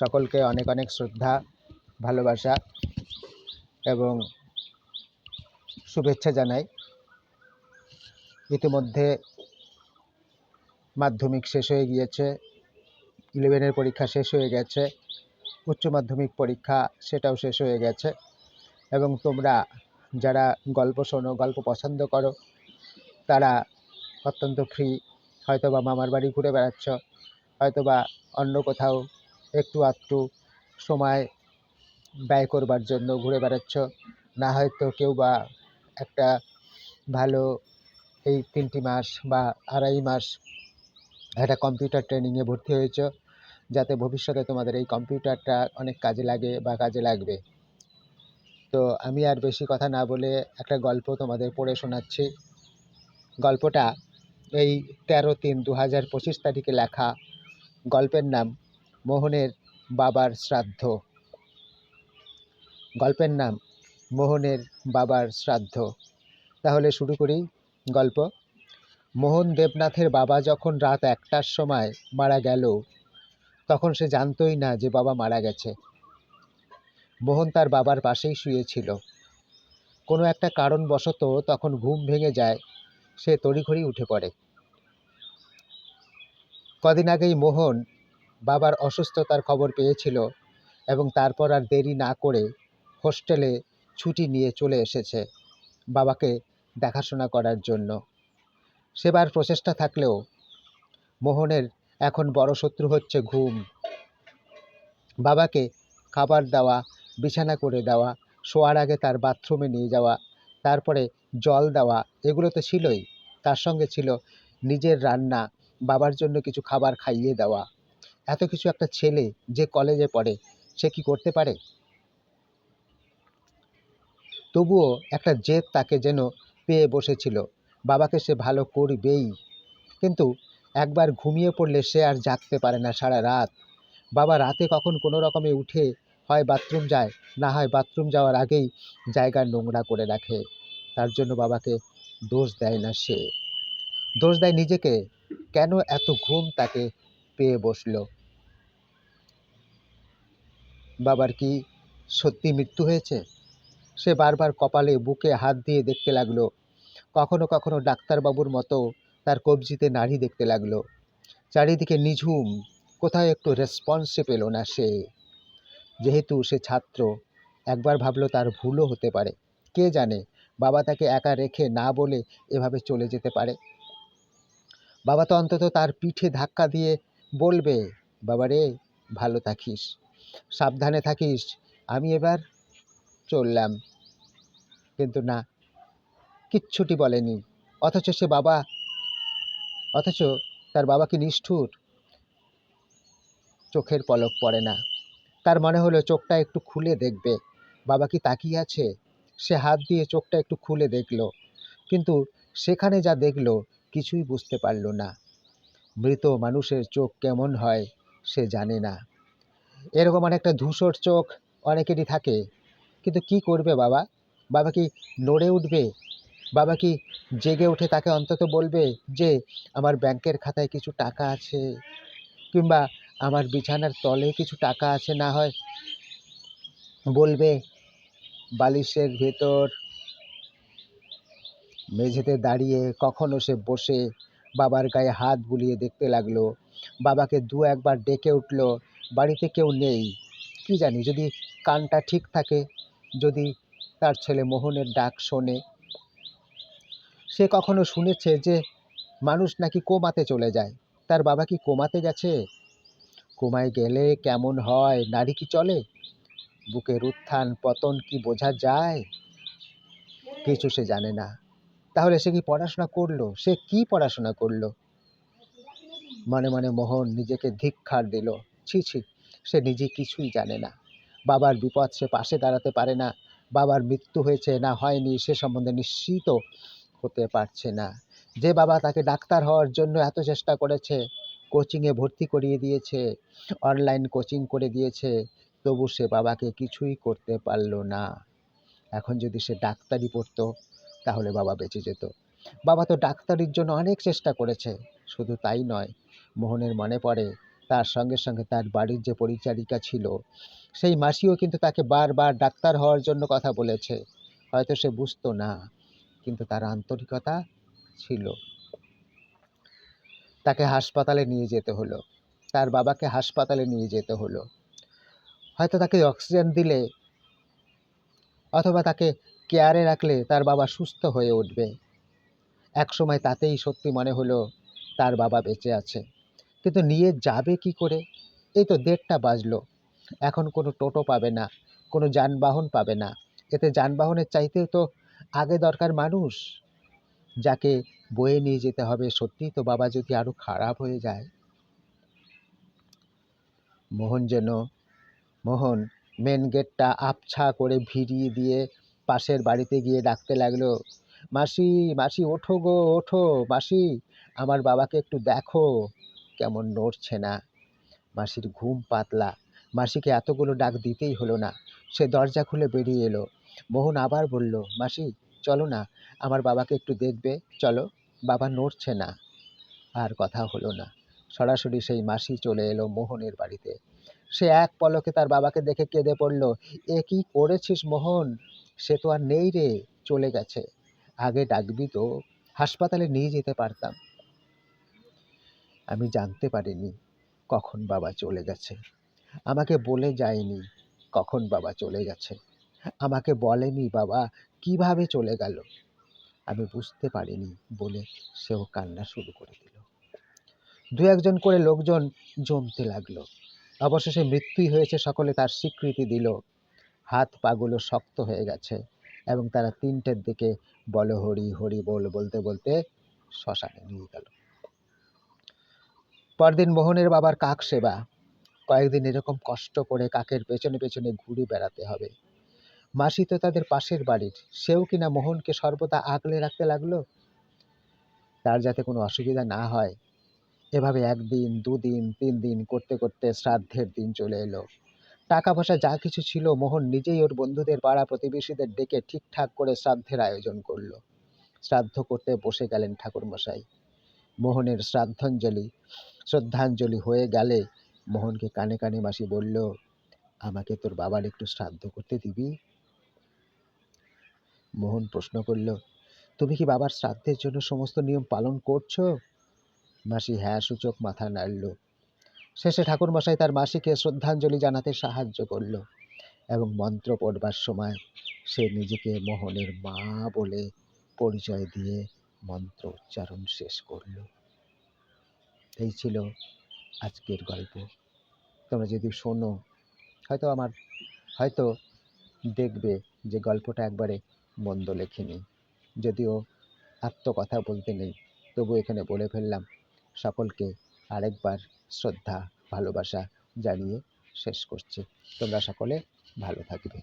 সকলকে অনেক অনেক শ্রদ্ধা, ভালোবাসা এবং শুভেচ্ছা জানাই। ইতিমধ্যে মাধ্যমিক শেষ হয়ে গিয়েছে ইলেভেনের পরীক্ষা শেষ হয়ে গেছে, উচ্চ মাধ্যমিক পরীক্ষা সেটাও শেষ হয়ে গেছে এবং তোমরা যারা গল্প শোনো, গল্প পছন্দ করো, তারা অত্যন্ত ফ্রি হয়তোবা মামার বাড়ি ঘুরে বেড়াচ্ছ, হয়তোবা অন্য কোথাও একটু আধটু সময় ব্যয় করবার জন্য ঘুরে বেড়াচ্ছ। না হয়তো কেউ বা একটা ভালো এই তিনটি মাস বা আড়াই মাস একটা কম্পিউটার ট্রেনিংয়ে ভর্তি হয়েছ, যাতে ভবিষ্যতে তোমাদের এই কম্পিউটারটা অনেক কাজে লাগে বা কাজে লাগবে। তো আমি আর বেশি কথা না বলে একটা গল্প তোমাদের পড়ে শোনাচ্ছি। গল্পটা এই তেরো তিন দু হাজার পঁচিশ তারিখে লেখা। গল্পের নাম মোহনের বাবার শ্রাদ্ধ। গল্পের নাম, মোহনের বাবার শ্রাদ্ধ। তাহলে শুরু করি গল্প। মোহন দেবনাথের বাবা যখন রাত একটার সময় মারা গেল, তখন সে জানতই না যে বাবা মারা গেছে। মোহন তার বাবার পাশেই শুয়েছিল। কোনো একটা কারণবশত তখন ঘুম ভেঙে যায়, সে তড়িঘড়ি উঠে পড়ে। কদিন আগেই মোহন বাবার অসুস্থতার খবর পেয়েছিল এবং তারপর আর দেরি না করে হোস্টেলে ছুটি নিয়ে চলে এসেছে বাবাকে দেখাশোনা করার জন্য। সেবার প্রচেষ্টা থাকলেও মোহনের এখন বড় শত্রু হচ্ছে ঘুম। বাবাকে খাবার দেওয়া, বিছানা করে দেওয়া, শোয়ার আগে তার বাথরুমে নিয়ে যাওয়া, তারপরে জল দেওয়া, এগুলো তো ছিলই। তার সঙ্গে ছিল নিজের রান্না, বাবার জন্য কিছু খাবার খাইয়ে দেওয়া। এত কিছু একটা ছেলে যে কলেজে পড়ে, সে কি করতে পারে? তবুও একটা জেদ তাকে যেন পেয়ে বসেছিল, বাবাকে সে ভালো করবেই। কিন্তু একবার ঘুমিয়ে পড়লে সে আর জাগতে পারে না সারা রাত। বাবা রাতে কখন কোনো রকমে উঠে হয় বাথরুম যায়, না হয় বাথরুম যাওয়ার আগেই জায়গা নোংরা করে রাখে। তার জন্য বাবাকে দোষ দেয় না সে। দোষ দেয় নিজেকে। কেন এত ঘুম তাকে পেয়ে বসল। বাবার কি সত্যি মৃত্যু হয়েছে? সে বারবার কপালে বুকে হাত দিয়ে দেখতে লাগল। কখনো কখনো ডাক্তারবাবুর মতো তার কবজিতে নাড়ি দেখতে লাগল। চারিদিকে নিঝুম, কোথায় একটু রেসপন্সে পেল না সে। যেহেতু সে ছাত্র, একবার ভাবলো তার ভুলও হতে পারে। কে জানে, বাবা তাকে একা রেখে না বলে এভাবে চলে যেতে পারে। বাবা তো অন্তত তার পিঠে ধাক্কা দিয়ে বলবে বাবা রে ভালো থাকিস, সাবধানে থাকিস, আমি এবার চললাম। কিন্তু না, কিচ্ছুটি বলেনি, অথচ সে বাবা, অথচ তার বাবা কি নিষ্ঠুর চোখের পলক পড়ে না। তার মনে হলো চোখটা একটু খুলে দেখবে, বাবা কি তাকিয়ে আছে? সে হাত দিয়ে চোখটা একটু খুলে দেখল, কিন্তু সেখানে যা দেখল কিছুই বুঝতে পারল না। মৃত মানুষের চোখ কেমন হয় সে জানে না। এরকম অনেকটা ধূসর চোখ অনেকেরই থাকে। কিন্তু কি করবে বাবা? বাবা কি নড়ে উঠবে? বাবা কি জেগে উঠে তাকে অন্তত বলবে যে, আমার ব্যাংকের খাতায় কিছু টাকা আছে? কিংবা, আমার বিছানার তলে কিছু টাকা আছে না হয়? বলবে, বালিশের ভেতর মেঝেতে দাঁড়িয়ে কখনো সে বসে বাবার গায়ে হাত বুলিয়ে দেখতে লাগল। বাবাকে দু একবার ডেকে উঠল, বাড়িতে কেউ নেই। কি জানি, যদি কানটা ঠিক থাকে, যদি তার ছেলে মোহনের ডাক শোনে। সে কখনো শুনেছে যে মানুষ নাকি কোমাতে চলে যায়। তার বাবা কি কোমাতে গেছে? কোমায় গেলে কেমন হয়? নারী কি চলে? বুকের উত্থান পতন কি বোঝা যায়? কিছু সে জানে না। তাহলে সে কি পড়াশোনা করল? সে কি পড়াশোনা করল? মনে মনে মোহন নিজেকে ধিক্ষার দিল। ছি ছি, সে নিজে কিছুই জানে না। বাবার বিপদ সে পাশে দাঁড়াতে পারে না। বাবার মৃত্যু হয়েছে না হয়নি সে সম্বন্ধে নিশ্চিত হতে পারছে না। যে বাবা তাকে ডাক্তার হওয়ার জন্য এত চেষ্টা করেছে, কোচিংয়ে ভর্তি করিয়ে দিয়েছে, অনলাইন কোচিং করে দিয়েছে, তবু সে বাবাকে কিছুই করতে পারল না। এখন যদি সে ডাক্তারি পড়তো তাহলে বাবা বেঁচে যেত। বাবা তো ডাক্তারির জন্য অনেক চেষ্টা করেছে, শুধু তাই নয়, মোহনের মনে পড়ে তার সঙ্গে সঙ্গে তার বাড়ির যে পরিচারিকা ছিল, সেই মাসিও কিন্তু তাকে বারবার ডাক্তার হওয়ার জন্য কথা বলেছে। হয়তো সে বুঝতো না, কিন্তু তার আন্তরিকতা ছিল। তাকে হাসপাতালে নিয়ে যেতে হলো, তার বাবাকে হাসপাতালে নিয়ে যেতে হলো। হয়তো তাকে অক্সিজেন দিলে, অথবা তাকে কেয়ারে রাখলে তার বাবা সুস্থ হয়ে উঠবে। এক সময় তাতেই সত্যি মনে হলো তার বাবা বেঁচে আছে। কিন্তু নিয়ে যাবে কি করে? এই তো দেড়টা বাজলো। এখন কোনো টোটো পাবে না, কোনো যানবাহন পাবে না। এতে যানবাহনের চাইতেও তো আগে দরকার মানুষ। যাকে বয়ে নিয়ে যেতে হবে, সত্যিই তো বাবা যদি আরও খারাপ হয়ে যায়। মোহন যেন, মোহন মেন গেটটা আবছা করে ভিড়িয়ে দিয়ে পাশের বাড়িতে গিয়ে ডাকতে লাগল, মাসি মাসি ওঠো গো, ওঠো, মাসি, আমার বাবাকে একটু দেখো, কেমন নড়ছে না। মাসির ঘুম পাতলা, মাসিকে এতগুলো ডাক দিতেই হলো না, সে দরজা খুলে বেরিয়ে এলো। মোহন আবার বলল, মাসি, চলো না, আমার বাবাকে একটু দেখবে, চলো, বাবা নড়ছে না। আর কথা হলো না, সরাসরি সেই মাসি চলে এলো মোহনের বাড়িতে। সে এক পলকে তার বাবাকে দেখে কেঁদে পড়ল, এ কি করেছিস মোহন? সে তো আর নেই রে, চলে গেছে। আগে ডাকবি তো, হাসপাতালে নিয়ে যেতে পারতাম। আমি জানতে পারিনি কখন বাবা চলে গেছে। আমাকে বলে যায়নি কখন বাবা চলে গেছে। আমাকে বলেনি বাবা কীভাবে চলে গেল। আমি বুঝতে পারিনি বলে সেও কান্না শুরু করে দিল। দু একজন করে লোকজন জমতে লাগল। অবশেষে মৃত্যুই হয়েছে সকলে তার স্বীকৃতি দিল। হাত পাগুলো শক্ত হয়ে গেছে এবং তারা তিনটের দিকে বল হরি হরি বল বলতে বলতে শ্মশানে নিয়ে গেল। পরদিন মোহনের বাবার কাক সেবা। কয়েকদিন এরকম কষ্ট করে কাকের পেছনে পেছনে ঘুরে বেড়াতে হবে। মাসি তো তাদের পাশের বাড়ির, সেও কিনা মোহনকে সর্বদা আগলে রাখতে লাগল? তার যাতে কোনো অসুবিধা না হয়। এভাবে একদিন, দুদিন তিন দিন করতে করতে শ্রাদ্ধের দিন চলে এলো। টাকা পয়সা যা কিছু ছিল, মোহন নিজেই ওর বন্ধুদের পাড়া প্রতিবেশীদের ডেকে ঠিকঠাক করে শ্রাদ্ধের আয়োজন করল। শ্রাদ্ধ করতে বসে গেলেন ঠাকুরমশাই। মোহনের শ্রাদ্ধাঞ্জলি, শ্রদ্ধাঞ্জলি হয়ে গেলে মোহনকে কানে কানে মাসি বলল, আমাকে তোর বাবার একটু শ্রাদ্ধ করতে দিবি? মোহন প্রশ্ন করল, তুমি কি বাবার শ্রাদ্ধের জন্য সমস্ত নিয়ম পালন করছ? মাসি হ্যাঁ সূচক মাথা নাড়ল। শেষে ঠাকুরমশাই তার মাসিকে শ্রদ্ধাঞ্জলি জানাতে সাহায্য করল এবং মন্ত্র পড়বার সময় সে নিজেকে মোহনের মা বলে পরিচয় দিয়ে মন্ত্র উচ্চারণ শেষ করল। এই ছিল আজকের গল্প। তোমরা যদি শোনো, হয়তো আমার, হয়তো দেখবে যে গল্পটা একবারে মন্দ লেখিনি। যদিও আত্মকথা বলতে নেই, তবু এখানে বলে ফেললাম, সকলকে আরেকবার শ্রদ্ধা ভালোবাসা জানিয়ে শেষ করছি। তোমরা সকলে ভালো থাকবে।